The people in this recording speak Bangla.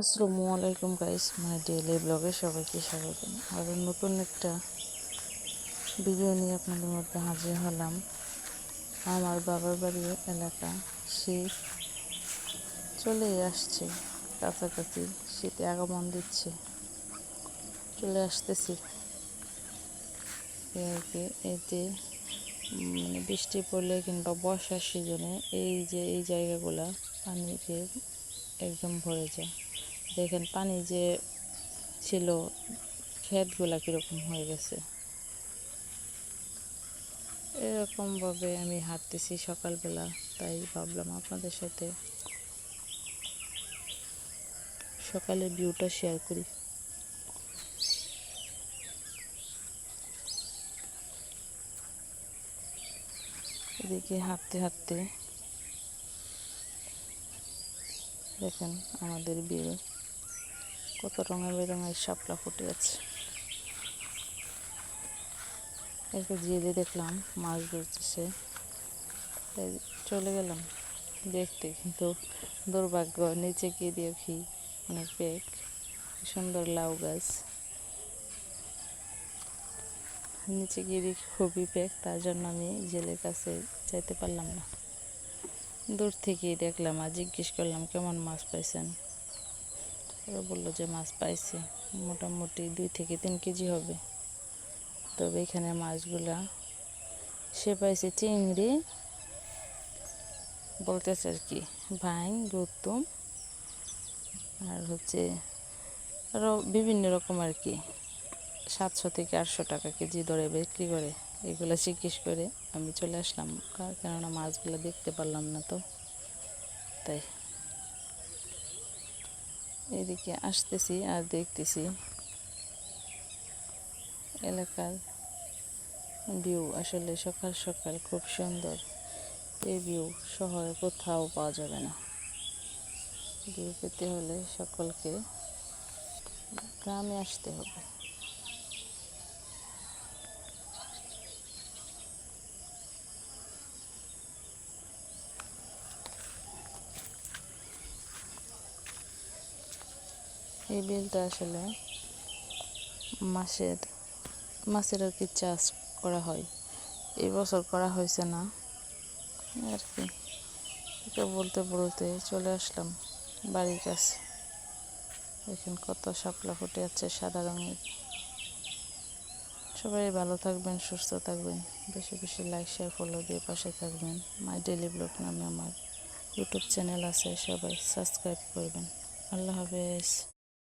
আসসালামু আলাইকুম গাইস মাই ডেইলি ব্লগে সবাইকে স্বাগত আর নতুন একটা ভিডিও নিয়ে আপনাদের মধ্যে হাজির হলাম। আমার বাবার বাড়ির এলাকা শীত চলে আসছে, কাছাকাছি শীতে আগমন দিচ্ছে। চলে আসতেছি। এতে মানে বৃষ্টি পড়লে কিংবা বর্ষার সিজনে এই যে, এই জায়গাগুলা পানিতে একদম ভরে যায়। দেখেন পানি যে ছিল, ক্ষেতগুলা কীরকম হয়ে গেছে। এরকমভাবে আমি হাঁটতেছি সকালবেলা, তাই ভাবলাম আপনাদের সাথে সকালের ভিউটা শেয়ার করি। এদিকে হাঁটতে হাঁটতে দেখেন আমাদের বিল কত রঙের বেরঙের শাপলা ফুটে আছে। একটা জেলে দেখলাম, মাছ ধরতেছে। চলে গেলাম দেখতে, কিন্তু দুর্ভাগ্য, নিচে গিয়ে দেখি অনেক পেক সুন্দর লাউ গাছ। নিচে গিয়ে দেখি খুবই পেক তার জন্য আমি জেলের কাছে যাইতে পারলাম না। দূর থেকেই দেখলাম আর জিজ্ঞেস করলাম, কেমন মাছ পাইছেন? ওরা বলল যে মাছ পাইছে, মোটামুটি দুই থেকে তিন কেজি হবে। তবে এখানে মাছগুলা সে পাইছে চিংড়ি, বলতেছে আর কি ভাইং গৌতম আর হচ্ছে আরও বিভিন্ন রকম আর কি, সাতশো থেকে আটশো টাকা কেজি দরে বিক্রি করে। এগুলো জিজ্ঞেস করে আমি চলে আসলাম কেননা মাছগুলো দেখতে পারলাম না তো। তাই এদিকে আসতেছি আর দেখতেছি এলাকার ভিউ আসলে সকাল সকাল খুব সুন্দর। এই ভিউ শহরে কোথাও পাওয়া যাবে না। ভিউ পেতে হলে সকলকে গ্রামে আসতে হবে। এই বিলটা আসলে মাছের মাছের আর কি চাষ করা হয়। এই বছর করা হয়েছে না। আর কি। এটা বলতে বলতে চলে আসলাম বাড়ির কাছে দেখেন কত শাপলা ফুটে আছে সাদা রঙের। সবাই ভালো থাকবেন, সুস্থ থাকবেন। বেশি বেশি লাইক শেয়ার ফলো দিয়ে পাশে থাকবেন। মাই ডেলি ব্লগ নামে আমার ইউটিউব চ্যানেল আছে, সবাই সাবস্ক্রাইব করবেন। আল্লাহ হাফেজ।